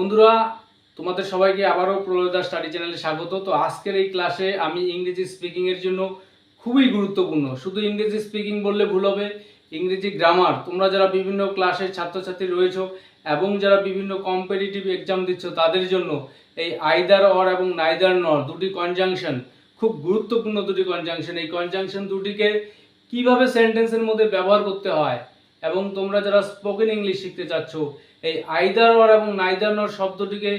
বন্ধুরা, তোমাদের সবাইকে আবারও প্রলয়দা স্টাডি চ্যানেলে স্বাগত। তো আজকের এই ক্লাসে আমি ইংরেজি স্পিকিং এর জন্য খুবই গুরুত্বপূর্ণ। শুধু ইংরেজি স্পিকিং বললে ভুল হবে, ইংরেজি গ্রামার তোমরা যারা বিভিন্ন ক্লাসের ছাত্রছাত্রী রয়েছো এবং যারা বিভিন্ন কম্পিটিটিভ এক্সাম দিচ্ছ, তাদের জন্য এই আইদার অর এবং নাইদার নর দুটি কনজাংশন খুব গুরুত্বপূর্ণ দুটি কনজাংশন এই কনজাংশন দুটিকে কীভাবে সেন্টেন্সের মধ্যে ব্যবহার করতে হয় এবং তোমরা যারা স্পোকেন ইংলিশ শিখতে চাচ্ছ, এই আইদার অর এবং নাইদার নর শব্দটিকে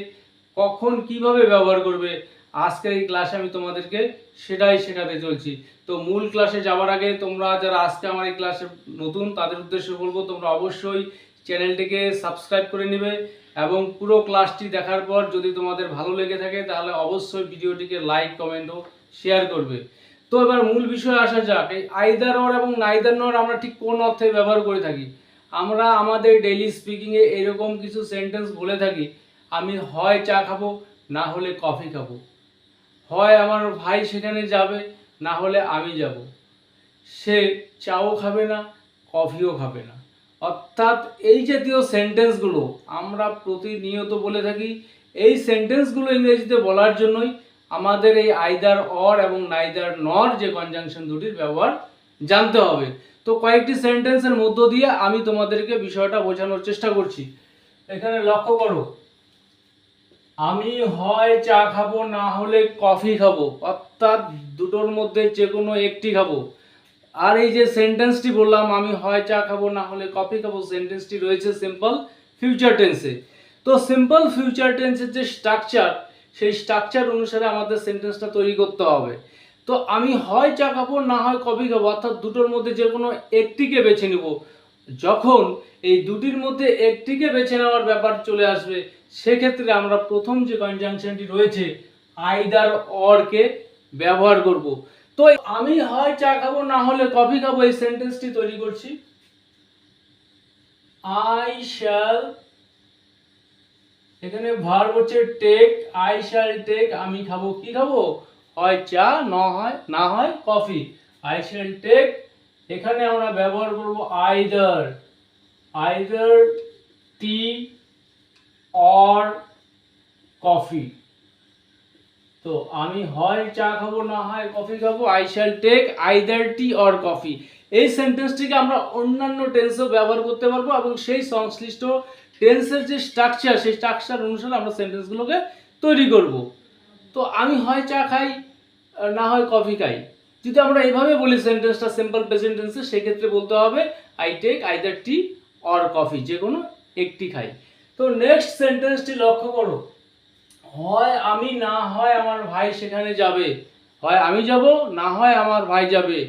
কখন কীভাবে ব্যবহার করবে, আজকের এই ক্লাসে আমি তোমাদেরকে সেটাই শেখাতে চলছি। তো মূল ক্লাসে যাওয়ার আগে তোমরা যারা আজকে আমার এই ক্লাসে নতুন, তাদের উদ্দেশ্যে বলব, তোমরা অবশ্যই চ্যানেলটিকে সাবস্ক্রাইব করে নেবে এবং পুরো ক্লাসটি দেখার পর যদি তোমাদের ভালো লেগে থাকে, তাহলে অবশ্যই ভিডিওটিকে লাইক কমেন্ট ও শেয়ার করবে। তো এবার মূল বিষয়ে আসা যাক। এই আইদার অর এবং নাইদার নর আমরা ঠিক কোন অর্থে ব্যবহার করে থাকি? আমরা আমাদের ডেইলি স্পিকিংয়ে এরকম কিছু সেন্টেন্স বলে থাকি, আমি হয় চা খাব, না হলে কফি খাব। হয় আমার ভাই সেখানে যাবে, না হলে আমি যাব। সে চাও খাবে না কফিও খাবে না। অর্থাৎ এই জাতীয় সেন্টেন্সগুলো আমরা প্রতিনিয়ত বলে থাকি। এই সেন্টেন্সগুলো ইংরেজিতে বলার জন্যই আমাদের এই আইদার অর এবং নাইদার নর যে কনজাংশন দুটির ব্যবহার জানতে হবে। তো কয়েকটি সেন্টেন্সের মধ্য দিয়ে আমি তোমাদেরকে বিষয়টা বোঝানোর চেষ্টা করছি। এখানে লক্ষ্য করো। আমি হয় চা খাব, না হলে কফি খাব। অর্থাৎ দুটোর মধ্যে যে কোনো একটি খাব। আর এই যে সেন্টেন্সটি বললাম, আমি হয় চা খাব, না হলে কফি খাব সেন্টেন্সটি রয়েছে সিম্পল ফিউচার টেন্সে তো সিম্পল ফিউচার টেন্সের যে স্ট্রাকচার সেই স্ট্রাকচার অনুসারে আমাদের সেন্টেন্সটা তৈরি করতে হবে। তো আমি হয় চা খাব, না হয় কফি খাব, অর্থাৎ দুটোর মধ্যে যে কোনো একটিকে বেছে নেব। যখন এই দুটির মধ্যে একটিকে বেছে নেওয়ার ব্যাপার চলে আসবে, সেক্ষেত্রে আমরা প্রথম যে কনজাংশনটি রয়েছে আইদার অরকে ব্যবহার করব। তো আমি হয় চা খাব, না হলে কফি খাব, এই সেন্টেন্সটি তৈরি করছি। আই শ্যাল এখানে ভার হচ্ছে টেক আই শ্যাল টেক আমি খাব, কি খাব? হয় চা, না হয় না হয় কফি আই শ্যাল টেক এখানে আমরা ব্যবহার করব either either tea or coffee তো আমি হয় চা খাব, না হয় কফি খাব I shall take either tea or coffee এই সেন্টেন্সটিকে আমরা অন্যান্য টেন্সেও ব্যবহার করতে পারব এবং সেই সংশ্লিষ্ট টেন্সের যে স্ট্রাকচার সেই স্ট্রাকচার অনুসারে আমরা সেন্টেন্সগুলোকে তৈরি করব। তো আমি হয় চা খাই না হয় কফি খাই। যদি আমরা এইভাবে বলি সেন্টেন্সটা সিম্পল প্রেজেন্ট টেন্সে সেক্ষেত্রে বলতে হবে I take either tea or coffee যে কোনো একটি খাই। তো নেক্সট সেন্টেন্সটি লক্ষ্য করো। হয় আমি, না হয় আমার ভাই সেখানে যাবে। হয় আমি যাব, না হয় আমার ভাই যাবে।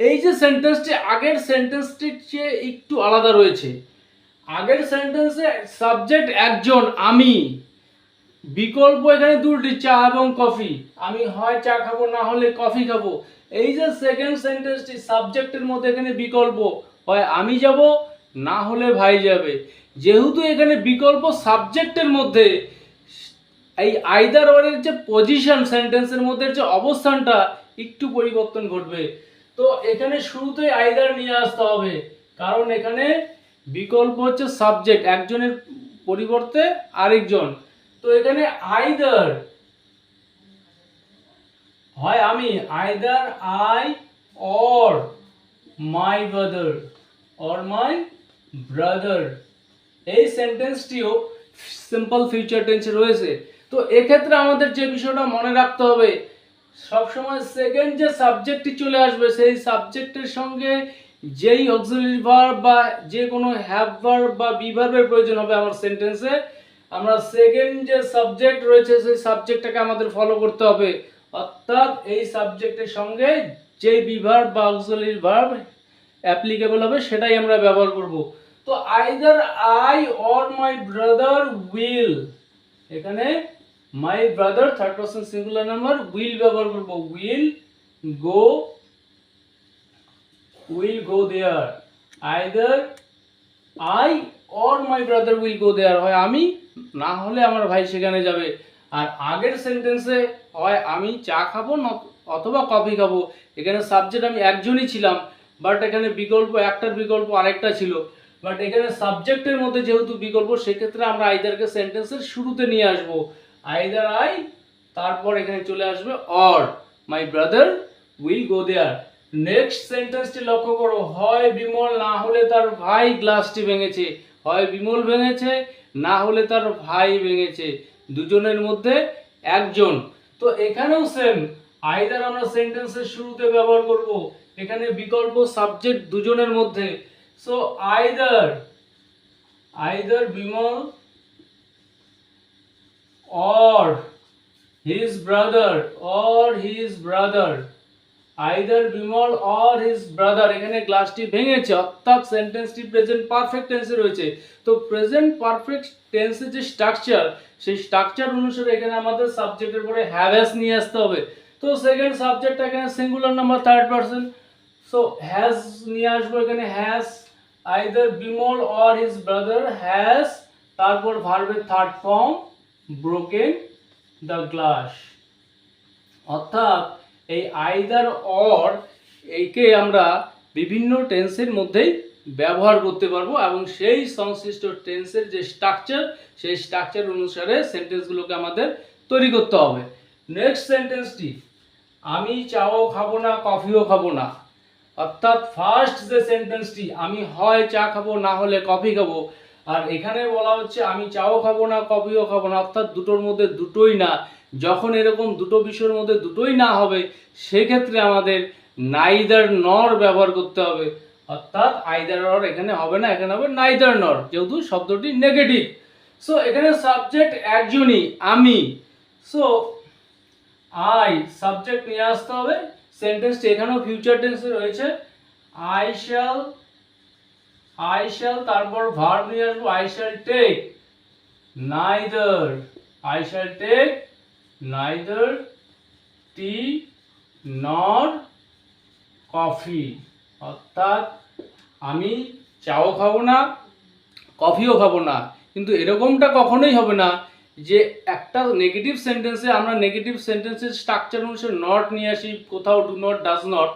এই যে সেন্টেন্সটি আগের সেন্টেন্সটির চেয়ে একটু আলাদা রয়েছে। আগের সেন্টেন্সে সাবজেক্ট একজন, আমি। বিকল্প এখানে দুটি, চা এবং কফি। আমি হয় চা খাব, না হলে কফি খাব। এই যে সেকেন্ড সেন্টেন্সটি সাবজেক্টের মধ্যে এখানে বিকল্প। হয় আমি যাব, না হলে ভাই যাবে। যেহেতু এখানে বিকল্প সাবজেক্টের মধ্যে, এই আইদার ওয়ারের যে পজিশন সেন্টেন্সের মধ্যে যে অবস্থানটা, একটু পরিবর্তন ঘটবে। তো এখানে শুরুতেই আইদার নিয়ে আসতে হবে। কারণ এখানে বিকল্প হচ্ছে সাবজেক্ট একজনের পরিবর্তে আরেকজন। তো এখানে আইদার হয় আমি either I or my brother or my brother এই সেন্টেন্সটিও সিম্পল ফিউচার টেন্সে রয়েছে। তো এক্ষেত্রে আমাদের যে বিষয়টা মনে রাখতে হবে, সবসময় সেকেন্ড যে সাবজেক্টটি চলে আসবে, সেই সাবজেক্টের সঙ্গে যেই অক্সিলারি ভার্ব বা যে কোনো হ্যাভ ভার্ব বা বি ভার্বের প্রয়োজন হবে আমার সেন্টেন্সে আমরা সেকেন্ড যে সাবজেক্ট রয়েছে, সেই সাবজেক্টটাকে আমাদের ফলো করতে হবে। অর্থাৎ এই সাবজেক্টের সঙ্গে যে বিভার্ব বা অক্সিলারি ভার্ব অ্যাপ্লিকেবল হবে, সেটাই আমরা ব্যবহার করব। তো either I or my brother will এখানে my brother third person singular number will ব্যবহার করব। Will go will go there either I or my brother will go there হয় আমি, না হলে আমার ভাই সেখানে যাবে। আর আগের সেন্টেন্সে হয় আমি চা খাব অথবা কফি খাব। এখানে সাবজেক্ট আমি একজনই ছিলাম বাট এখানে বিকল্প একটার বিকল্প আরেকটা ছিল। বাট এখানে সাবজেক্টের মধ্যে যেহেতু বিকল্প, সেক্ষেত্রে আমরা আইদারকে সেন্টেন্সের শুরুতে নিয়ে আসব। আইদার আই তারপর এখানে চলে আসবে or my brother will go there next সেন্টেন্সটি লক্ষ্য করো। হয় বিমল, না হলে তার ভাই গ্লাসটি ভেঙেছে। হয় বিমল ভেঙেছে, না হলে তার ভাই ভেঙেছে। দুজনের মধ্যে একজন। তো এখানেও সেম আইদার আমরা সেন্টেন্সের শুরুতে ব্যবহার করব। এখানে বিকল্প সাবজেক্ট দুজনের মধ্যে। So either either Bimal or his brother or his brother either Bimal or his brother এখানে গ্লাসটি ভেঙেছে, অর্থাৎ সেন্টেন্সটি প্রেজেন্ট পারফেক্ট টেন্সে রয়েছে। তো প্রেজেন্ট পারফেক্ট টেন্সের যে স্ট্রাকচার সেই স্ট্রাকচার অনুসারে এখানে আমাদের সাবজেক্টের পরে হ্যাভ্যাস নিয়ে আসতে হবে। তো সেকেন্ড সাবজেক্টটা এখানে singular number third person so has নিয়ে আসব এখানে has either Bimal or his brother has তারপর ভার্বের third form broken the glass অর্থাৎ এই আইদার অর এইকে আমরা বিভিন্ন টেন্সের মধ্যেই ব্যবহার করতে পারব এবং সেই সংশ্লিষ্ট টেন্সের যে স্ট্রাকচার সেই স্ট্রাকচার অনুসারে সেন্টেন্সগুলোকে আমাদের তৈরি করতে হবে। নেক্সট সেন্টেন্সটি আমি চাও খাব না কফিও খাব না। অর্থাৎ ফার্স্ট যে সেন্টেন্সটি আমি হয় চা খাব, না হলে কফি খাব। আর এখানে বলা হচ্ছে, আমি চাও খাব না কফিও খাব না। অর্থাৎ দুটোর মধ্যে দুটোই না। যখন এরকম দুটো বিষয়ের মধ্যে দুটোই না হবে, সেক্ষেত্রে আমাদের নাইদার নর ব্যবহার করতে হবে। অর্থাৎ আইদার নর এখানে হবে না, এখানে হবে নাইদার নর যেহেতু শব্দটি নেগেটিভ সো এখানে সাবজেক্ট একজনই, আমি। সো আই সাবজেক্ট নিয়ে আসতে হবে। সেন্টেন্সটি এখানেও ফিউচার টেন্সে রয়েছে। আই শ্যাল আই শ্যাল তারপর ভার্ব নিয়ে আসব। I shall take neither I shall take neither tea nor coffee. অর্থাৎ আমি চাও খাব না কফিও খাব না। কিন্তু এরকমটা কখনোই হবে না যে একটা নেগেটিভ সেন্টেন্সে আমরা নেগেটিভ সেন্টেন্সের স্ট্রাকচার অনুসারে নট নিয়ে আসি, কোথাও ডু নট ডাজ নট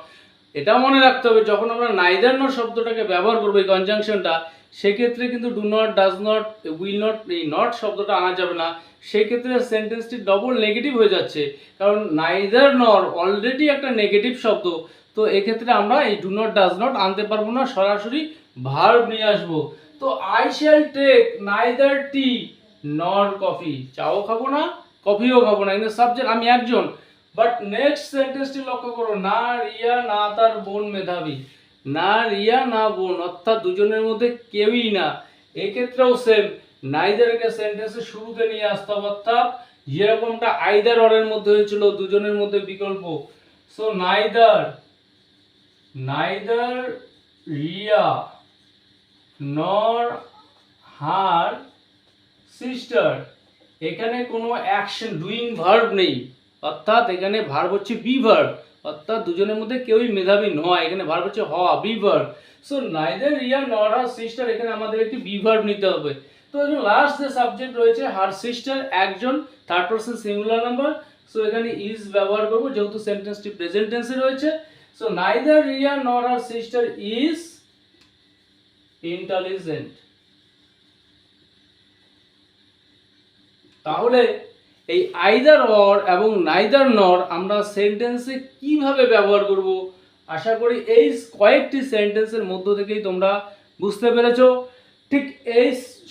এটা মনে রাখতে হবে, যখন আমরা নাইদার নট শব্দটাকে ব্যবহার করব এই কনজাংশনটা সেক্ষেত্রে কিন্তু do not does not will not এই নট শব্দটা আনা যাবে না। সেক্ষেত্রে সেন্টেন্সটি ডবল নেগেটিভ হয়ে যাচ্ছে, কারণ নাইদার নর অলরেডি একটা নেগেটিভ শব্দ। তো এক্ষেত্রে আমরা এই ডু নট ডাজ নট আনতে পারব না, সরাসরি ভার্ব নিয়ে আসব। তো I shall take neither tea nor coffee চাও খাব না কফিও খাব না কিন্তু সাবজেক্ট আমি একজন। বাট নেক্সট সেন্টেন্সটি লক্ষ্য করো, না রিয়া, না তার বোন মেধাবী। না রিয়া, না বোন, অর্থাৎ দুজনের মধ্যে কেউই না। এক্ষেত্রেও সেম নাইদারকে সেন্টেন্সের শুরুতে নিয়ে আসতে হবে, অর্থাৎ যেরকমটা আইদার অরের মধ্যে হয়েছিল, দুজনের মধ্যে বিকল্প। সো নাইদার নাইদার রিয়া নর হার সিস্টার এখানে কোনো অ্যাকশন ডুইং ভার্ব নেই। অর্থাৎ এখানে ভার্ব হচ্ছে বি ভার্ব অর্থাৎ দুজনের মধ্যে কেউই মেধাবী নয়, এখানে ভার্ব হচ্ছে হওয়া বি সো নাইদার রিয়া নর হার সিস্টার এখানে আমাদের একটি বি নিতে হবে। তো লাস্ট যে সাবজেক্ট রয়েছে হার সিস্টার একজন third person singular number so এখানে ইজ ব্যবহার করব, যেহেতু সেন্টেন্সটি প্রেজেন্ট টেন্সে রয়েছে। সো নাইদার রিয়া নর হার সিস্টার ইজ ইন্টেলিজেন্ট তাহলে এই আইদার অর এবং নাইদার নর আমরা সেন্টেন্সে কীভাবে ব্যবহার করব? আশা করি এই কয়েকটি সেন্টেন্সের মধ্য থেকেই তোমরা বুঝতে পেরেছ। ঠিক এই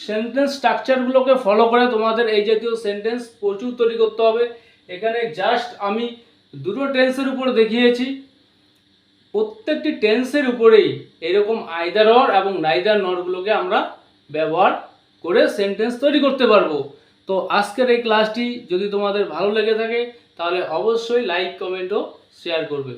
সেন্টেন্স স্ট্রাকচারগুলোকে ফলো করে তোমাদের এই জাতীয় সেন্টেন্স প্রচুর তৈরি করতে হবে। এখানে জাস্ট আমি দুটো টেন্সের উপর দেখিয়েছি। প্রত্যেকটি টেন্সের উপরেই এরকম আইদার অর এবং নাইদার নরগুলোকে আমরা ব্যবহার করে সেন্টেন্স তৈরি করতে পারব। তো আজকের এই ক্লাসটি যদি তোমাদের ভালো লেগে থাকে, তাহলে অবশ্যই লাইক কমেন্ট ও শেয়ার করবে।